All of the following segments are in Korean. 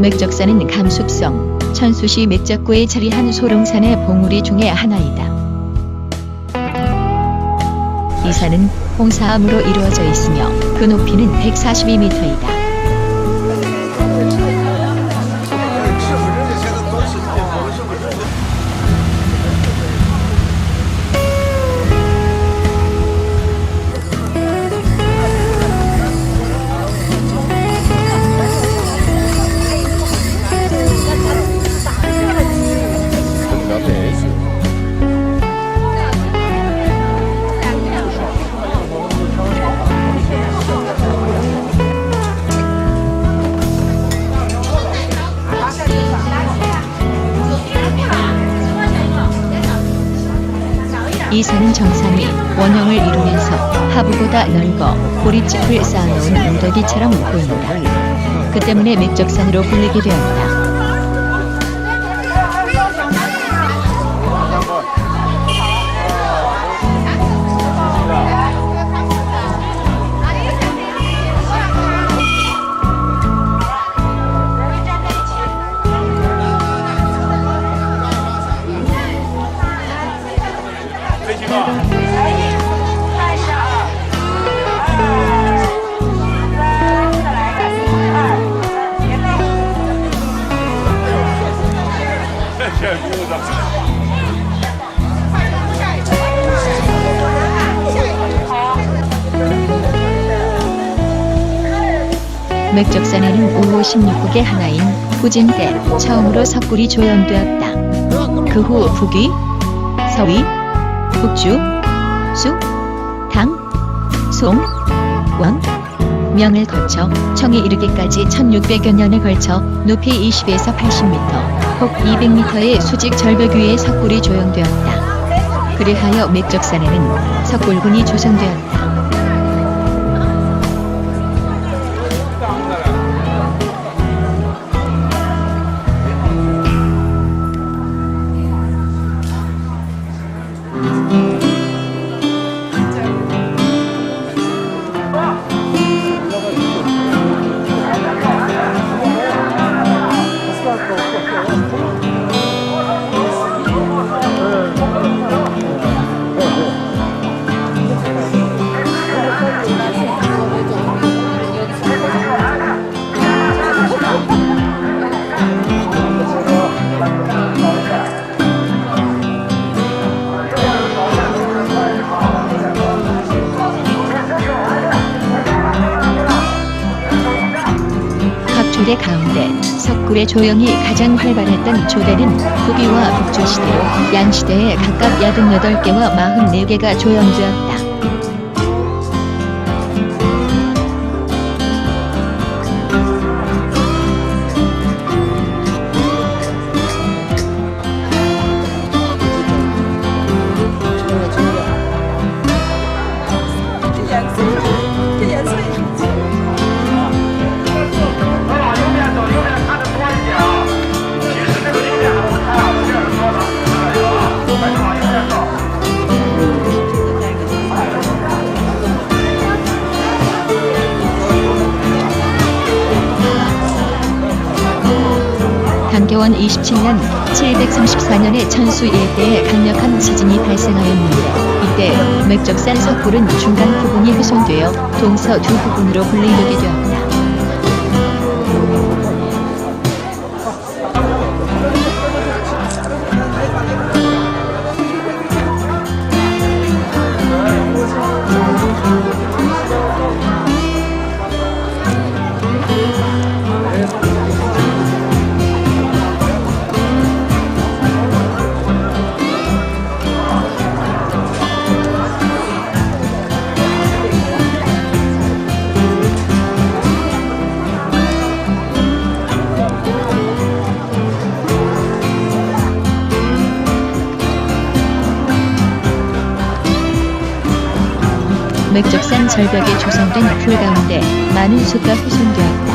맥적산은 감숲성, 천수시 맥적구에 자리한 소롱산의 봉우리 중의 하나이다. 이 산은 홍사암으로 이루어져 있으며 그 높이는 142m이다. 이 산은 정상이 원형을 이루면서 하부보다 넓어 고립짚을 쌓아놓은 무더기처럼 보인다. 그 때문에 맥적산으로 불리게 되었다. 맥적산에는 5호 16국의 하나인 후진 때 처음으로 석굴이 조연되었다. 그 후 북위, 서위, 북주, 수, 당, 송, 원, 명을 거쳐 청에 이르기까지 1600여 년에 걸쳐 높이 20에서 80m, 폭 200m의 수직 절벽 위에 석굴이 조형되었다. 그리하여 맥적산에는 석굴군이 조성되었다. 석굴의 조형이 가장 활발했던 조대는 북위와 북조 시대로 양시대에 각각 88개와 44개가 조형되었다. 단교원 27년 734년에 천수 일대에 강력한 지진이 발생하였는데 이때 맥적산 석굴은 중간 부분이 훼손되어 동서 두 부분으로 분리되게 되었다. 맥적산 절벽에 조성된 풀 가운데 많은 수가 훼손되었다.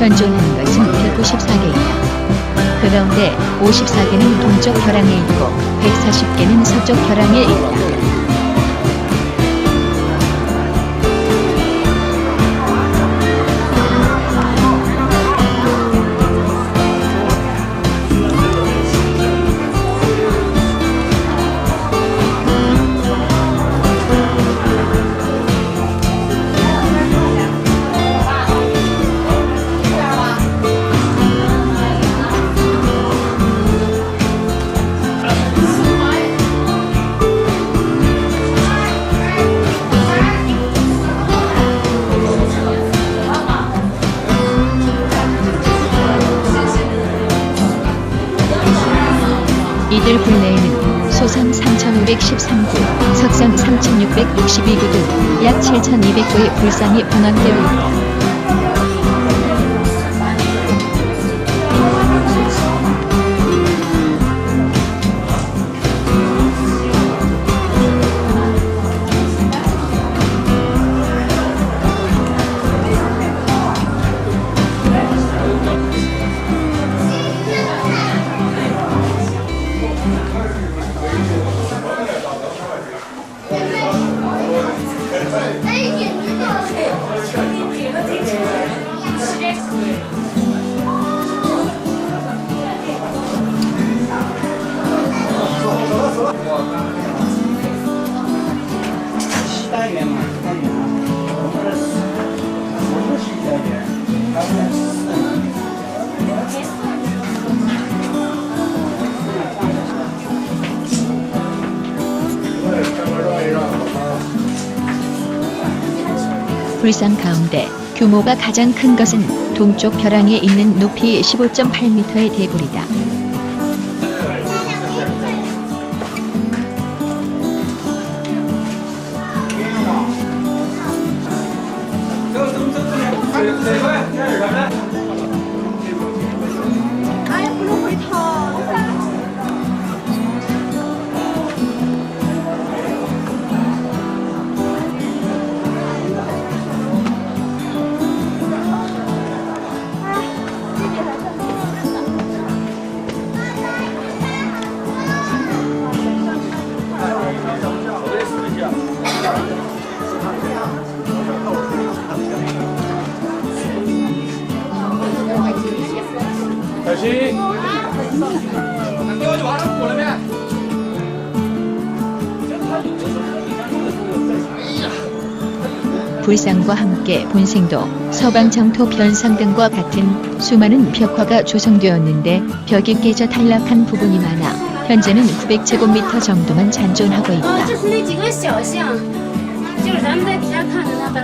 현존하는 것은 194개이다. 그 가운데 54개는 동쪽 벼랑에 있고 140개는 서쪽 벼랑에 있다. 12구 등약 7,200구의 불상이 봉합되어 있다. 불상 가운데 규모가 가장 큰 것은 동쪽 벼랑에 있는 높이 15.8m의 대불이다. 불상과 함께 본생도 서방청토 변상 등과 같은 수많은 벽화가 조성되었는데 벽이 깨져 탈락한 부분이 많아 현재는 900제곱미터 정도만 잔존하고 哦， 있다. 这是那几个小象，就是咱们在底下看的那，本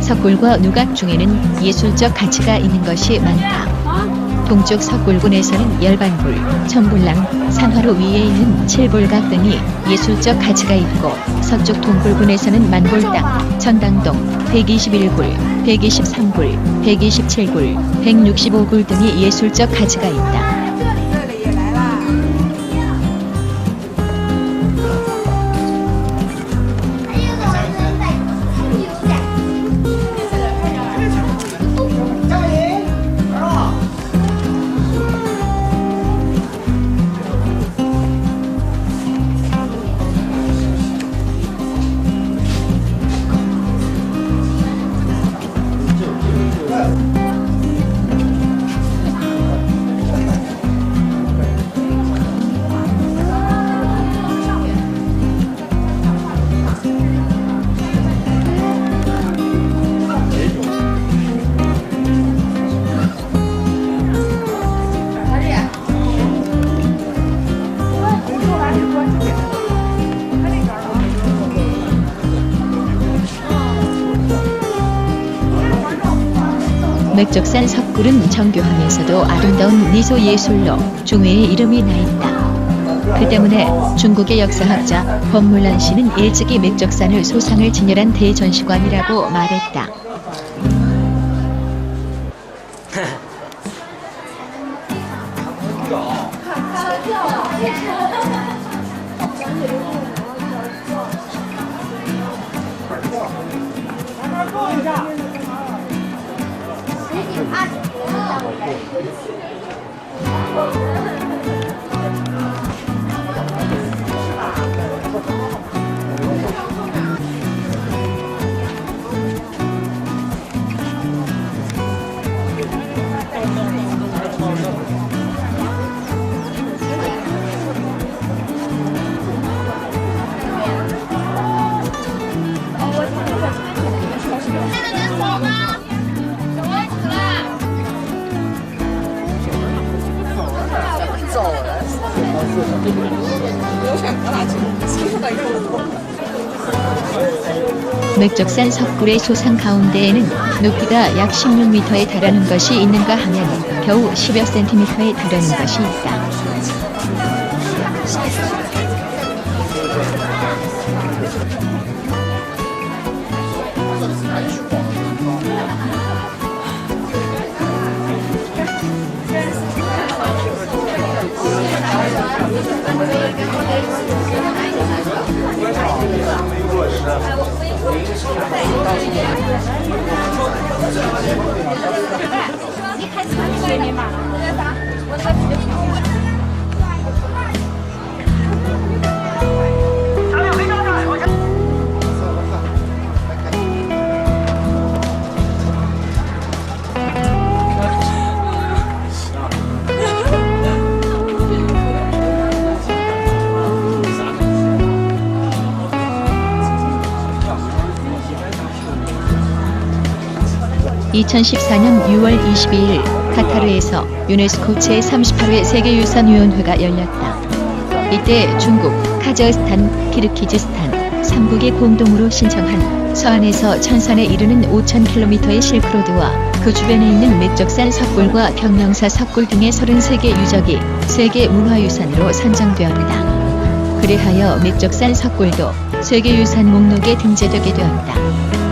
석굴과 누각 중에는 예술적 가치가 있는 것이 많다. 동쪽 석굴군에서는 열반굴, 천불랑, 산화로 위에 있는 칠불각 등이 예술적 가치가 있고 서쪽 동굴군에서는 만골당, 전당동, 121굴, 123굴, 127굴, 165굴 등이 예술적 가치가 있다. 맥적산 석굴은 정교하면서도 아름다운 미소 예술로 중외의 이름이 나 있다. 그 때문에 중국의 역사학자 법물란 씨는 일찍이 맥적산을 소상을 진열한 대전시관이라고 말했다. Thank you. 맥적산 석굴의 소상 가운데에는 높이가 약 16m에 달하는 것이 있는가 하면 겨우 10여 센티미터에 달하는 것이 있다. (2014년 6월 22일) 카타르에서 유네스코 제38회 세계유산위원회가 열렸다. 이때 중국, 카자흐스탄, 키르기즈스탄 3국이 공동으로 신청한 서안에서 천산에 이르는 5,000km의 실크로드와 그 주변에 있는 맥적산 석굴과 경명사 석굴 등의 33개 유적이 세계 문화유산으로 선정되었다. 그리하여 맥적산 석굴도 세계유산 목록에 등재되게 되었다.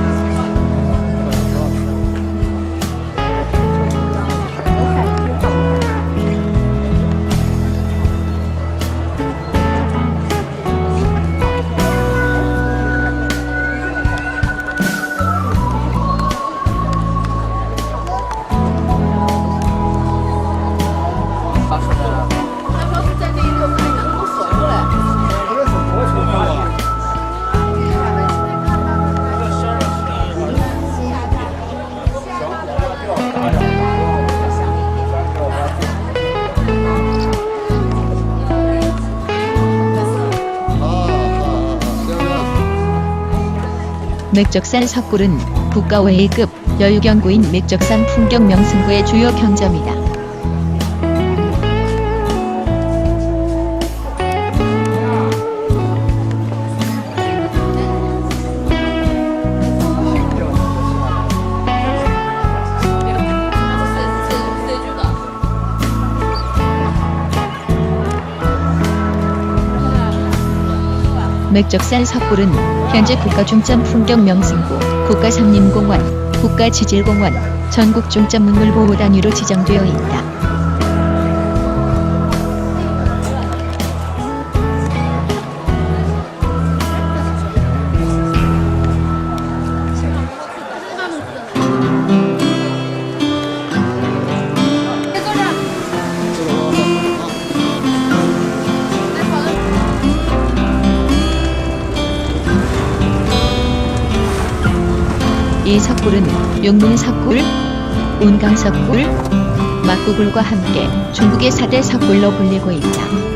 맥적산 석굴은 국가 외의급 여유경구인 맥적산 풍경 명승구의 주요 경점이다. 맥적산 석굴은 현재 국가중점 풍경 명승구, 국가산림공원, 국가지질공원, 전국중점 문물보호 단위로 지정되어 있다. 이 석굴은 용문 석굴, 운강 석굴, 막구굴과 함께 중국의 4대 석굴로 불리고 있다.